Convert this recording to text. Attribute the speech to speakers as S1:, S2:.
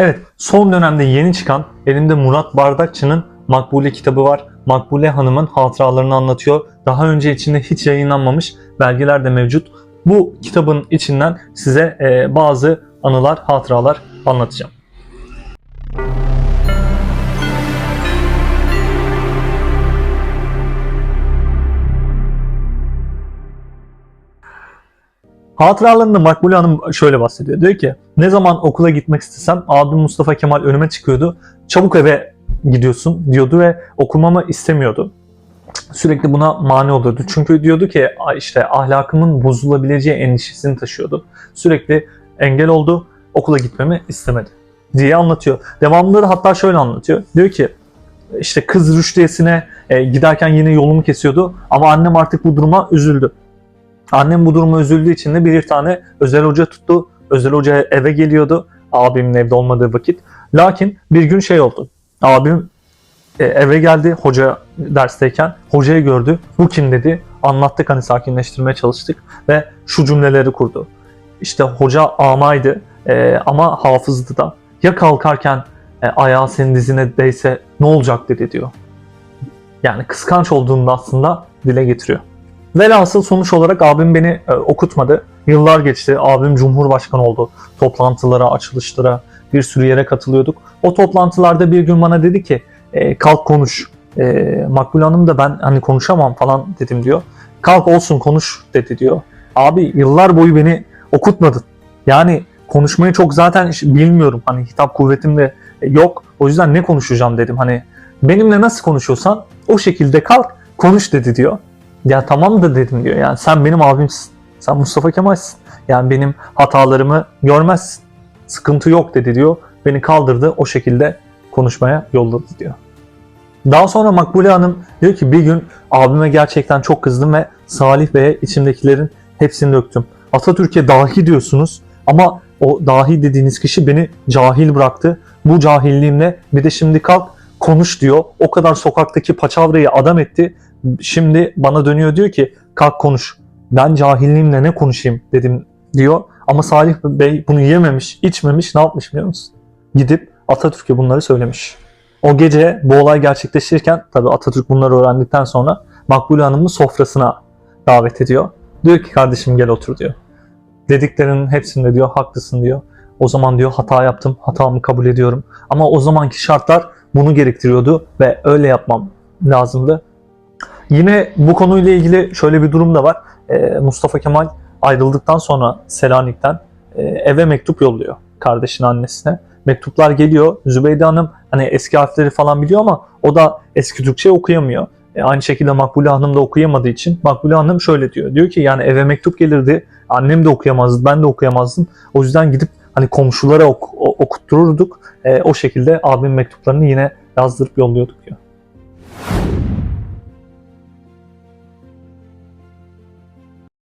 S1: Evet, son dönemde yeni çıkan elimde Murat Bardakçı'nın Makbule kitabı var. Makbule Hanım'ın hatıralarını anlatıyor. Daha önce içinde hiç yayınlanmamış belgeler de mevcut. Bu kitabın içinden size e, bazı anılar, hatıralar anlatacağım. Hatıralarında Makbule Hanım şöyle bahsediyor. Diyor ki ne zaman okula gitmek istesem abim Mustafa Kemal önüme çıkıyordu. Çabuk eve gidiyorsun diyordu ve okumamı istemiyordu. Sürekli buna mani oluyordu. Çünkü diyordu ki "Ay işte ahlakımın bozulabileceği endişesini taşıyordu. Sürekli engel oldu. Okula gitmemi istemedi diye anlatıyor. Devamları hatta şöyle anlatıyor. Diyor ki işte kız rüştiyesine e, giderken yine yolumu kesiyordu ama annem artık bu duruma üzüldü. Annem bu duruma üzüldüğü için de bir tane özel hoca tuttu. Özel hoca eve geliyordu abimin evde olmadığı vakit. Lakin bir gün şey oldu. Abim e, eve geldi hoca dersteyken. Hocayı gördü. Bu kim dedi. Anlattık hani sakinleştirmeye çalıştık ve şu cümleleri kurdu. İşte hoca amaydı e, ama hafızdı da. Ya kalkarken e, ayağı senin dizine değse ne olacak dedi diyor. Yani kıskanç olduğunu da aslında dile getiriyor. Velhasıl sonuç olarak abim beni e, okutmadı. Yıllar geçti. Abim Cumhurbaşkanı oldu. Toplantılara, açılışlara, bir sürü yere katılıyorduk. O toplantılarda bir gün bana dedi ki e, kalk konuş. E, Makbule Hanım da ben hani konuşamam falan dedim diyor. Kalk olsun konuş dedi diyor. Abi yıllar boyu beni okutmadın. Yani konuşmayı çok zaten bilmiyorum. Hani hitap kuvvetim de yok. O yüzden ne konuşacağım dedim. Hani benimle nasıl konuşuyorsan o şekilde kalk konuş dedi diyor. Ya tamam da dedim diyor. Yani sen benim abimsin. Sen Mustafa Kemal'sin. Yani benim hatalarımı görmezsin. Sıkıntı yok dedi diyor. Beni kaldırdı o şekilde konuşmaya yolladı diyor. Daha sonra Makbule Hanım diyor ki bir gün abime gerçekten çok kızdım ve Salih Bey'e içimdekilerin hepsini döktüm. Atatürk'e dahi diyorsunuz ama o dahi dediğiniz kişi beni cahil bıraktı. Bu cahilliğimle bir de şimdi kalk konuş diyor. O kadar sokaktaki paçavrayı adam etti. Şimdi bana dönüyor diyor ki kalk konuş. Ben cahilliğimle ne konuşayım dedim diyor. Ama Salih Bey bunu yememiş, içmemiş ne yapmış biliyor musun? Gidip Atatürk'e bunları söylemiş. O gece bu olay gerçekleşirken tabi Atatürk bunları öğrendikten sonra Makbule Hanım'ı sofrasına davet ediyor. Diyor ki kardeşim gel otur diyor. Dediklerinin hepsinde diyor haklısın diyor. O zaman diyor hata yaptım, hatamı kabul ediyorum. Ama o zamanki şartlar bunu gerektiriyordu ve öyle yapmam lazımdı. Yine bu konuyla ilgili şöyle bir durum da var. Ee, Mustafa Kemal ayrıldıktan sonra Selanik'ten e, eve mektup yolluyor kardeşinin annesine. Mektuplar geliyor. Zübeyde Hanım hani eski harfleri falan biliyor ama o da eski Türkçe okuyamıyor. E, aynı şekilde Makbule Hanım da okuyamadığı için Makbule Hanım şöyle diyor. Diyor ki yani eve mektup gelirdi. Annem de okuyamazdı, ben de okuyamazdım. O yüzden gidip hani komşulara ok- okuttururduk. E, o şekilde abim mektuplarını yine yazdırıp yolluyorduk diyor.